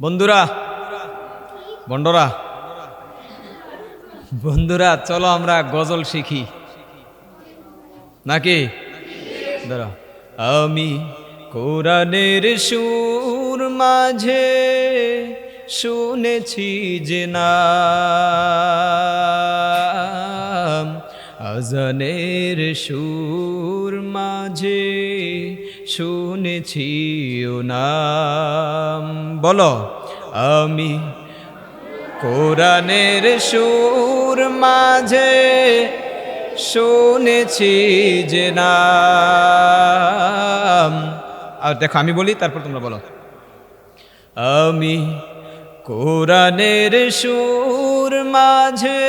বন্ধুরা বন্ডরা বন্ধুরা, চলো আমরা গজল শিখি। নাকি? ধরো আমি কোরআনের সুর মাঝে শুনেছি যে নাম, আজানের সুর মাঝে শুনেছি নাম। বলো। আমি কোরআনের সুর মাঝে শুনেছি যে আর দেখো, আমি বলি, তারপর তোমরা বলো। আমি কোরআনের সুর মাঝে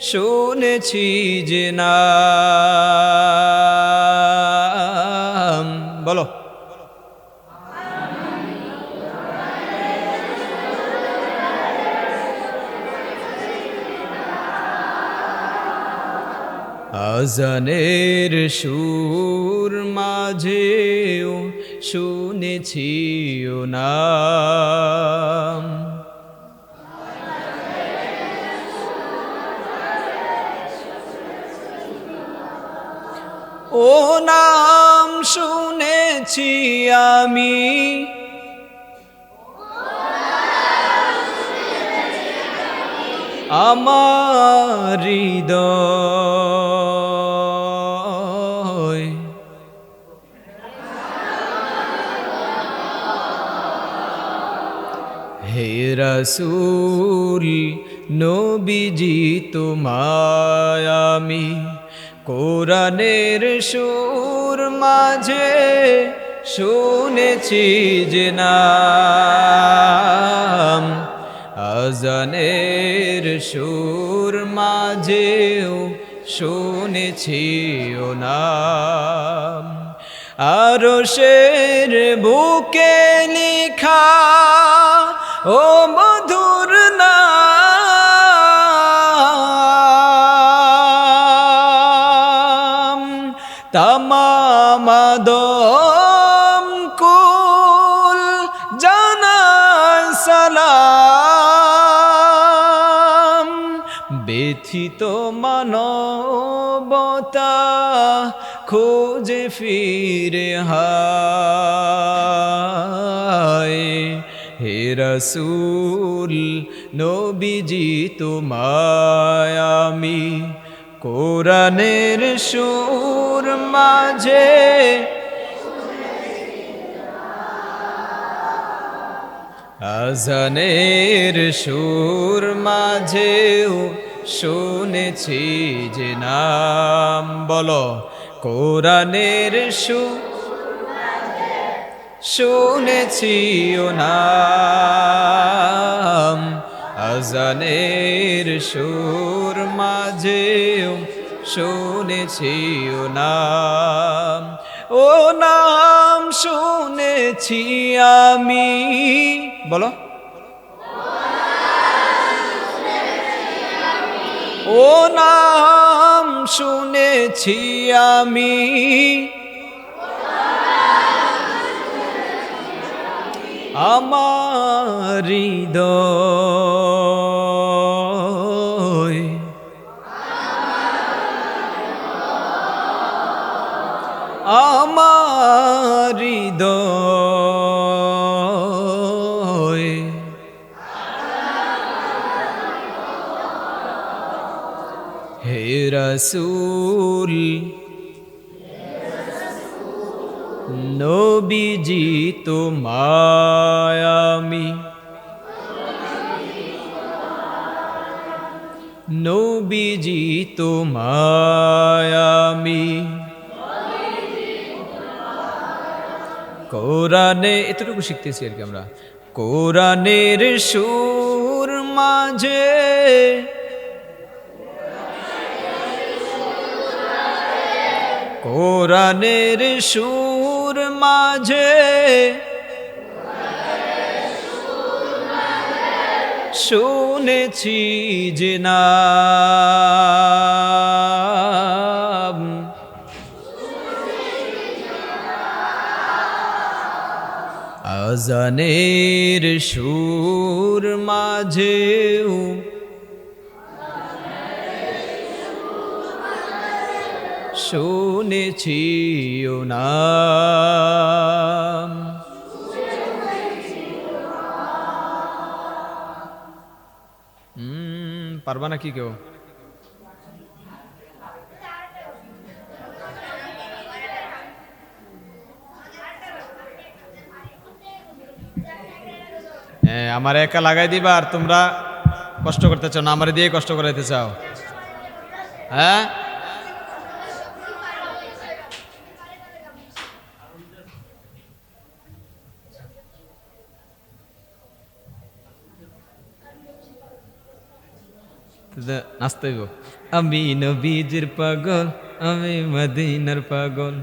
শুনেছি যে নাম। বলো। আজানের সুর মাঝেও শুনেছি নাম ও নাম শুনেছি আমি। আমার হৃদয় রসুল, নবীজি তোমায় আমি। সুর মাঝে শুনেছি যে নাম। আজানের সুর মাঝেও শুনেছি ও নাম। আরও বুকে লিখা ও মধুর নাম তামামাদম কুল জানায় সালাম। ব্যথিত মানবতা খোঁজে ফিরে হায়। হে রসুল, নবীজি তোমায় আমি। সুর মাঝে আজানের সুর মাঝেও শুনেছি যে নাম বলো। কোরআনের সুর শুনেছি নাম। আজানের সুর মাঝেও শুনেছি নাম। ও নাম শুনেছি আমি। বলো। ও নাম শুনেছি আমি। আমার হৃদয়। আমার হৃদয়। হে রসুল নবীজি তোমায় আমি। নবীজি তোমায় আমি। কোরআনে, এতটুকু শিখতেছি আর কি আমরা। কোরআনের সুর মাঝে কোরআনের সুর মাঝে শুনেছি যে নাম। আজানের সুর মাঝেও শুনেছি ও নাম। পারবা না কি কেউ? হ্যাঁ আমার একা লাগাই দিবা আর তোমরা কষ্ট করতে চাও না, আমার দিয়ে কষ্ট করাইতে চাও। হ্যাঁ? নাচতে হইব আমি নবীজির পাগল আমি মদিনার পাগল